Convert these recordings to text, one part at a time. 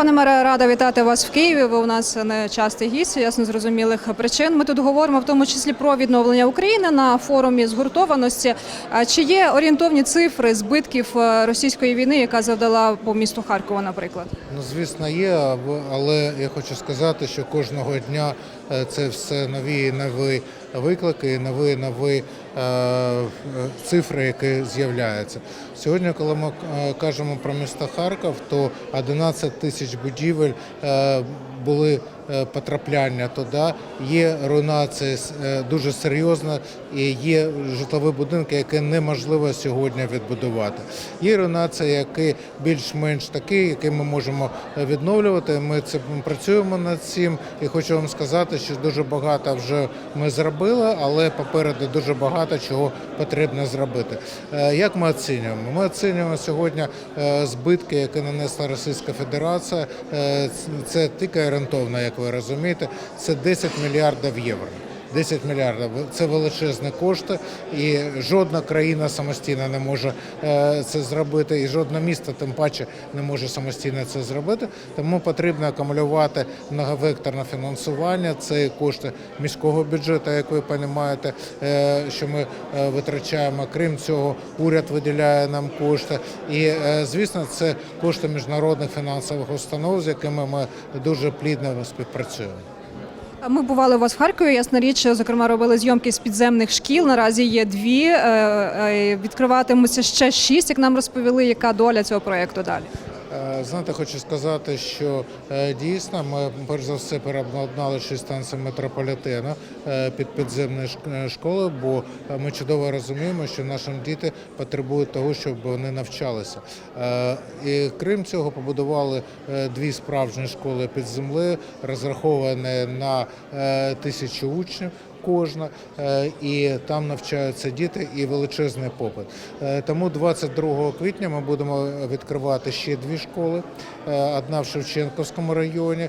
Пане мере, рада вітати вас в Києві. Ви у нас не частий гість, ясно зрозумілих причин. Ми тут говоримо в тому числі про відновлення України на форумі згуртованості. Чи є орієнтовні цифри збитків е, російської війни, яка завдала по місту Харкова, наприклад? Ну, звісно, є, але я хочу сказати, що кожного дня е, це все нові нові виклики, нові і нові цифри, які з'являються. Сьогодні, коли ми е, кажемо про місто Харків, то 11 тисяч будівель е, були е, потрапляння туди. Є руйнація е, дуже серйозна і є житлові будинки, які неможливо сьогодні відбудувати. Є руйнація, які більш-менш такі, які ми можемо е, відновлювати. Ми це працюємо над цим і хочу вам сказати, що дуже багато вже ми зробили, але попереду дуже багато чого потрібно зробити. Е, Як ми оцінюємо? Ми оцінюємо сьогодні е, збитки, які нанесла Російська Федерація. Е, Це тільки орієнтовно, як ви розумієте, це 10 мільярдів євро. 10 мільярдів це величезні кошти, і жодна країна самостійно не може е, це зробити, і жодне місто тим паче не може самостійно це зробити. Тому потрібно акумулювати многовекторне фінансування. Це кошти міського бюджету, як ви розумієте, е, що ми е, витрачаємо. Крім цього, уряд виділяє нам кошти. І звісно, це кошти міжнародних фінансових установ, з якими ми дуже плідно співпрацюємо. Ми бували у вас в Харкові. Ясна річ, зокрема, робили зйомки з підземних шкіл. Наразі є дві. Е, е, Відкриватимуться ще шість, як нам розповіли. Яка доля цього проєкту далі? Е, Знаєте, хочу сказати, що е, дійсно ми перш за все переобладнали шість станцій метрополітену е, під підземні школи, бо ми чудово розуміємо, що наші діти потребують того, щоб вони навчалися. І крім цього, побудували дві справжні школи під землею, розраховані на тисячу учнів кожна, е, і там навчаються діти і величезний попит. Е, Тому 22 квітня ми будемо відкривати ще дві школи. Е, Одна в Шевченківському районі,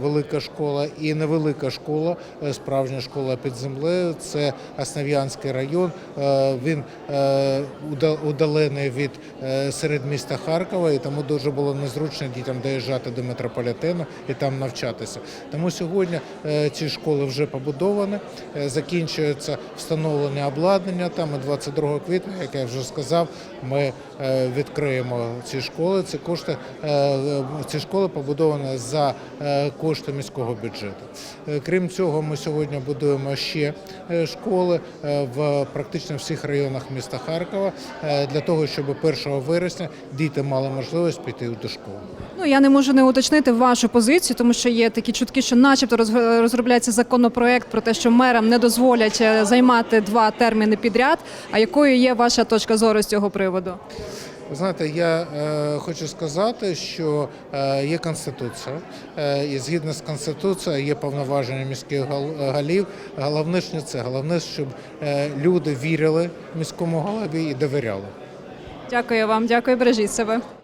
велика школа, і невелика школа, справжня школа під землею. Це Основ'янський район. Він удалений від е, середміста Харкова, і тому дуже було незручно дітям доїжджати до метрополітену і там навчатися. Тому сьогодні ці школи вже побудовані, е, закінчується встановлення обладнання. Там і 22 квітня, як я вже сказав, ми е, відкриємо ці школи. Ці кошти е, ці школи побудовані за кошти міського бюджету. Крім цього, ми сьогодні будуємо ще школи в практично всіх районах міста Харкова для того, щоб 1 вересня діти мали можливість піти до школи. Ну я не можу не уточнити вашу позицію, тому що є такі чутки, що, начебто, розробляється законопроект про те, що мерам не дозволять е, займати два терміни підряд. А якою є ваша точка зору з цього приводу? Ви знаєте, я е, хочу сказати, що е, є конституція, е, і згідно з конституцією є повноваження міських гол- голів. Головне ж не це, головне, щоб е, люди вірили міському голові і довіряли. Дякую вам, дякую, бережіть себе.